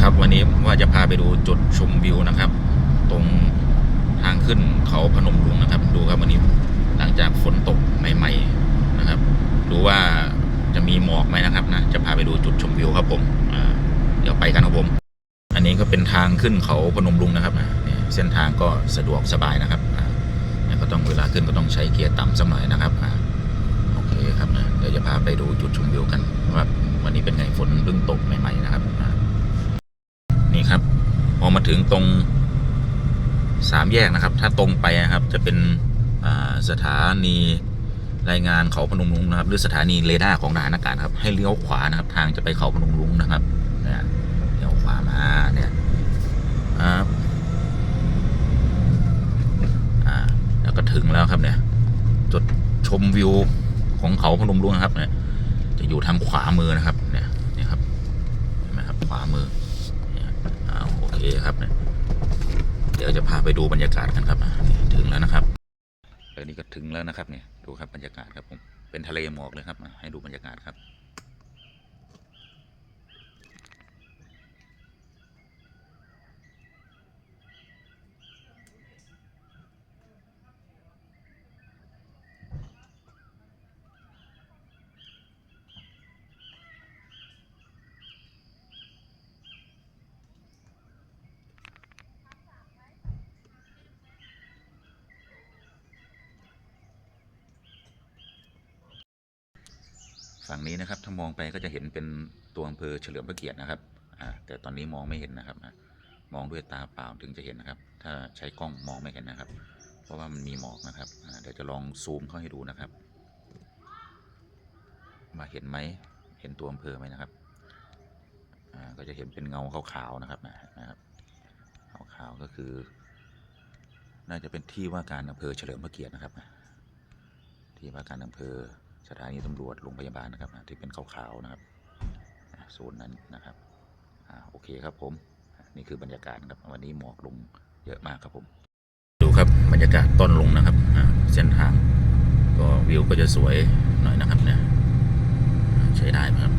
ครับวันนี้ว่าจะพาไปดูจุดชมวิวนะครับ ตรงทางขึ้นเขาพนมรุ้งนะครับ ดูครับวันนี้หลังจากฝนตกใหม่ๆนะครับ ดูว่าจะมีหมอกไหมนะครับนะจะพาไปดูจุดชมวิวครับผมเดี๋ยวไปกันครับผม อันนี้ก็เป็นทางขึ้นเขาพนมรุ้งนะครับนะนี่เส้นทางก็สะดวกสบายนะครับเนี่ยก็ต้องเวลาขึ้นก็ต้องใช้เกียร์ต่ำสักหน่อยนะครับโอเคครับนะเดี๋ยวจะพาไปดูจุดชมวิวกันว่าวันนี้เป็นไงฝนเพิ่งตกใหม่ๆนะครับอ่านี่ครับ พอมาถึง ตรงสามแยกนะครับ ถ้าตรงไปนะครับ จะเป็นสถานีรายงานเขาพนมรุ้งนะครับ หรือสถานีเรดาร์ของทหารอากาศครับ ให้เลี้ยวขวานะครับ ทางจะไปเขาพนมรุ้งนะครับเนี่ยเลี้ยวขวามาเนี่ยครับอ่าแล้วก็ถึงแล้วครับเนี่ยจุดชมวิวของเขาพนมรุ้งนะครับเนี่ยจะอยู่ทางขวามือนะครับ เนี่ยนี่ครับเห็นไหมครับขวามือ เอเครับเนี่ยเดี๋ยวจะพาไปดูบรรยากาศกันครับถึงแล้วนะครับเออนี่ก็ถึงแล้วนะครับเนี่ยดูครับบรรยากาศครับผมเป็นทะเลหมอกเลยครับให้ดูบรรยากาศครับ ฝั่งนี้นะครับถ้ามองไปก็จะเห็นเป็นตัวอำเภอเฉลิมพระเกียรตินะครับแต่ตอนนี้มองไม่เห็นนะครับมองด้วยตาเปล่าถึงจะเห็นนะครับ ถ้าใช้กล้องมองไม่เห็นนะครับ เพราะว่ามันมีหมอกนะครับเดี๋ยวจะลองซูมเข้าให้ดูนะครับมาเห็นไหมเห็นตัวอำเภอไหมนะครับก็จะเห็นเป็นเงาขาวๆนะครับนะครับขาวๆก็คือ น่าจะเป็นที่ว่าการอำเภอเฉลิมพระเกียรตินะครับ ที่ว่าการอำเภอ สถานีตำรวจโรงพยาบาลนะครับอะที่เป็นขาวๆนะครับอะโซนนั้นนะครับอโอเคครับผมนี่คือบรรยากาศครับวันนี้หมอกลงเยอะมากครับผม ดูครับบรรยากาศต้นลงนะครับเส้นทางก็วิวก็จะสวยหน่อยนะครับเนี่ยใช้ได้ครับ